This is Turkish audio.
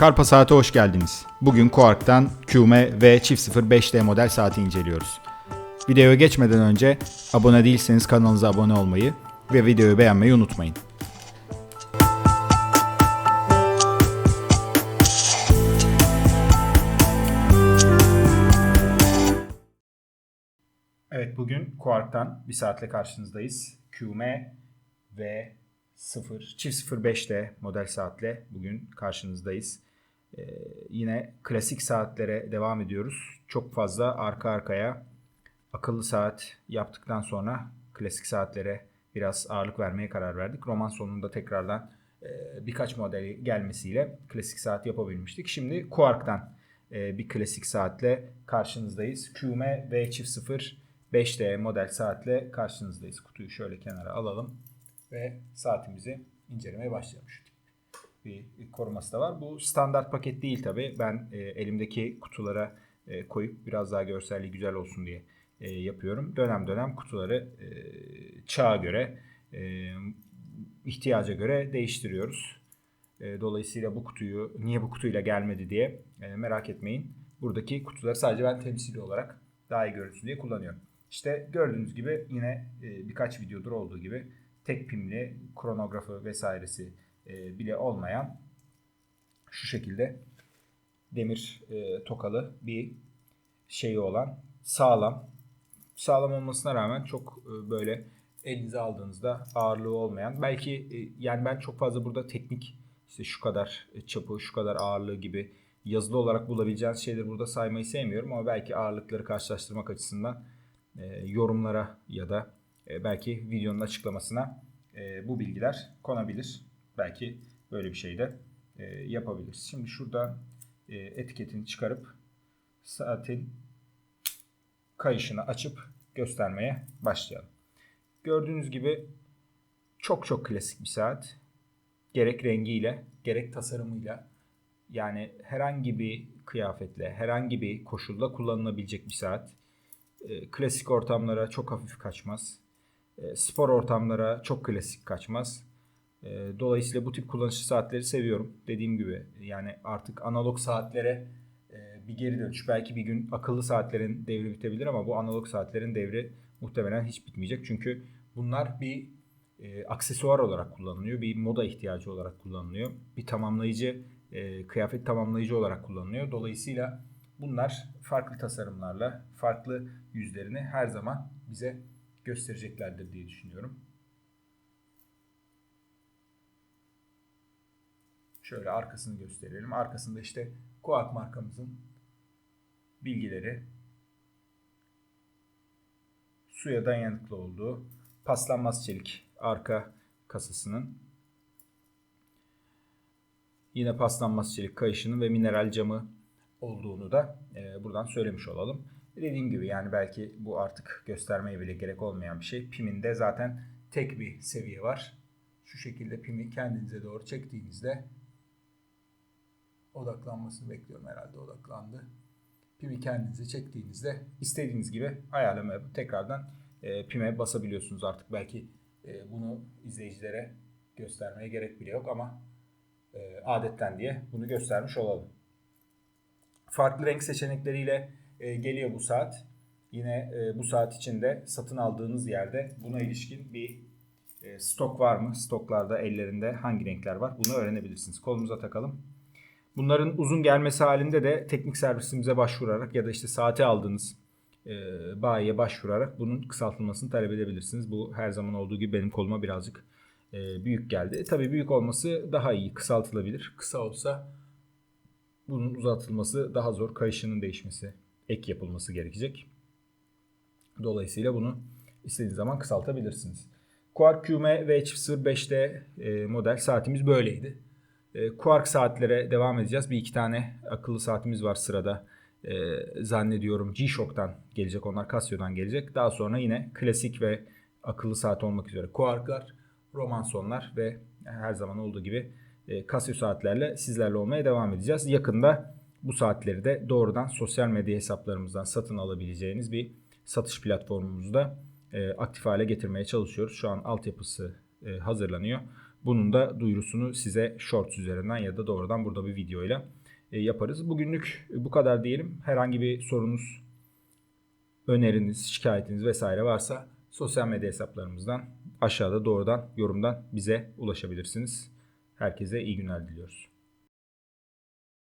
Karpa Saat'e hoş geldiniz. Bugün Quark'tan QM ve çift 05D model saati inceliyoruz. Videoya geçmeden önce abone değilseniz kanalımıza abone olmayı ve videoyu beğenmeyi unutmayın. Evet bugün Quark'tan bir saatle karşınızdayız. QM ve 0 çift 05'te model saatle bugün karşınızdayız. Ee, yine klasik saatlere devam ediyoruz. Çok fazla arka arkaya akıllı saat yaptıktan sonra klasik saatlere biraz ağırlık vermeye karar verdik. Roman sonunda tekrardan e, birkaç modeli gelmesiyle klasik saat yapabilmiştik. Şimdi Quark'tan e, bir klasik saatle karşınızdayız. QM V çift 0 5D model saatle karşınızdayız. Kutuyu şöyle kenara alalım ve saatimizi incelemeye başlayalım. Bir koruması da var. Bu standart paket değil tabi. Ben e, elimdeki kutulara e, koyup biraz daha görselliği güzel olsun diye e, yapıyorum. Dönem dönem kutuları e, çağa göre, e, ihtiyaca göre değiştiriyoruz. E, dolayısıyla bu kutuyu niye bu kutuyla gelmedi diye e, merak etmeyin. Buradaki kutuları sadece ben temsili olarak daha iyi görünsün diye kullanıyorum. İşte gördüğünüz gibi yine e, birkaç videodur olduğu gibi tek pimli kronografı vesairesi e, bile olmayan şu şekilde demir e, tokalı bir şeyi olan sağlam sağlam olmasına rağmen çok e, böyle elinize aldığınızda ağırlığı olmayan belki yani ben çok fazla burada teknik işte şu kadar çapı şu kadar ağırlığı gibi yazılı olarak bulabileceğiniz şeyleri burada saymayı sevmiyorum ama belki ağırlıkları karşılaştırmak açısından yorumlara ya da belki videonun açıklamasına bu bilgiler konabilir. Belki böyle bir şey de e, yapabiliriz. Şimdi şurada e, etiketini çıkarıp saatin kayışını açıp göstermeye başlayalım. Gördüğünüz gibi çok çok klasik bir saat. Gerek rengiyle, gerek tasarımıyla yani herhangi bir kıyafetle, herhangi bir koşulda kullanılabilecek bir saat. E, klasik ortamlara çok hafif kaçmaz. E, spor ortamlara çok klasik kaçmaz. E, dolayısıyla bu tip kullanışlı saatleri seviyorum. Dediğim gibi yani artık analog saatlere e, bir geri dönüş. Belki bir gün akıllı saatlerin devri bitebilir ama bu analog saatlerin devri muhtemelen hiç bitmeyecek. Çünkü bunlar bir e, aksesuar olarak kullanılıyor. Bir moda ihtiyacı olarak kullanılıyor. Bir tamamlayıcı, e, kıyafet tamamlayıcı olarak kullanılıyor. Dolayısıyla bunlar farklı tasarımlarla, farklı yüzlerini her zaman bize göstereceklerdir diye düşünüyorum. Şöyle arkasını gösterelim. Arkasında işte Koak markamızın bilgileri, suya dayanıklı olduğu, paslanmaz çelik arka kasasının, yine paslanmaz çelik kayışının ve mineral camı olduğunu da e, buradan söylemiş olalım. Dediğim gibi yani belki bu artık göstermeye bile gerek olmayan bir şey. Pim'inde zaten tek bir seviye var. Şu şekilde pimi kendinize doğru çektiğinizde odaklanmasını bekliyorum herhalde odaklandı. Pimi kendinize çektiğinizde istediğiniz gibi ayarlama tekrardan e, pime basabiliyorsunuz artık. Belki e, bunu izleyicilere göstermeye gerek bile yok ama e, adetten diye bunu göstermiş olalım. Farklı renk seçenekleriyle e, geliyor bu saat. Yine e, bu saat içinde satın aldığınız yerde buna ilişkin bir e, stok var mı? Stoklarda ellerinde hangi renkler var? Bunu öğrenebilirsiniz. Kolumuza takalım. Bunların uzun gelmesi halinde de teknik servisimize başvurarak ya da işte saati aldığınız e, bayiye başvurarak bunun kısaltılmasını talep edebilirsiniz. Bu her zaman olduğu gibi benim koluma birazcık e, büyük geldi. E, tabii büyük olması daha iyi. Kısaltılabilir. Kısa olsa bunun uzatılması daha zor. Kayışının değişmesi, ek yapılması gerekecek. Dolayısıyla bunu istediğiniz zaman kısaltabilirsiniz. Quark QM V05'te e, model saatimiz böyleydi. E, Quark saatlere devam edeceğiz. Bir iki tane akıllı saatimiz var sırada. E, zannediyorum G-Shock'tan gelecek onlar. Casio'dan gelecek. Daha sonra yine klasik ve akıllı saat olmak üzere Quark'lar, Romanson'lar ve her zaman olduğu gibi e, Casio saatlerle sizlerle olmaya devam edeceğiz. Yakında bu saatleri de doğrudan sosyal medya hesaplarımızdan satın alabileceğiniz bir satış platformumuzda e, aktif hale getirmeye çalışıyoruz. Şu an altyapısı e, hazırlanıyor. Bunun da duyurusunu size Shorts üzerinden ya da doğrudan burada bir videoyla e, yaparız. Bugünlük bu kadar diyelim. Herhangi bir sorunuz, öneriniz, şikayetiniz vesaire varsa sosyal medya hesaplarımızdan aşağıda doğrudan yorumdan bize ulaşabilirsiniz. Herkese iyi günler diliyoruz.